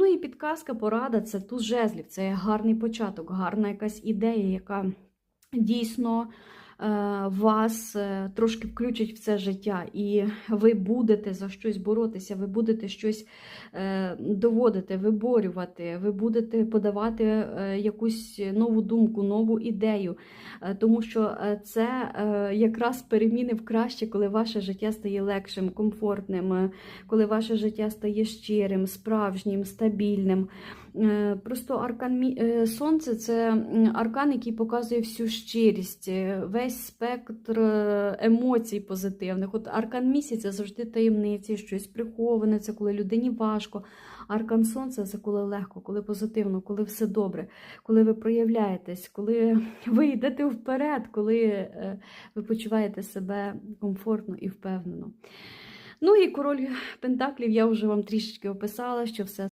Ну і підказка, порада це туз жезлів, це гарний початок, гарна якась ідея, яка дійсно вас е, трошки включить в це життя, і ви будете за щось боротися, ви будете щось е, доводити, виборювати, ви будете подавати е, якусь нову думку, нову ідею. Е, Тому що е, це е, якраз переміни в краще, коли ваше життя стає легшим, комфортним, е, коли ваше життя стає щирим, справжнім, стабільним. Е, Просто аркан е, сонце це аркан, який показує всю щирість, е, весь спектр емоцій позитивних. От аркан місяця завжди таємниці, щось приховане, це коли людині важко. Аркан сонця це коли легко, коли позитивно, коли все добре, коли ви проявляєтесь, коли ви йдете вперед, коли ви почуваєте себе комфортно і впевнено. Ну і король Пентаклів я вже вам трішечки описала, що все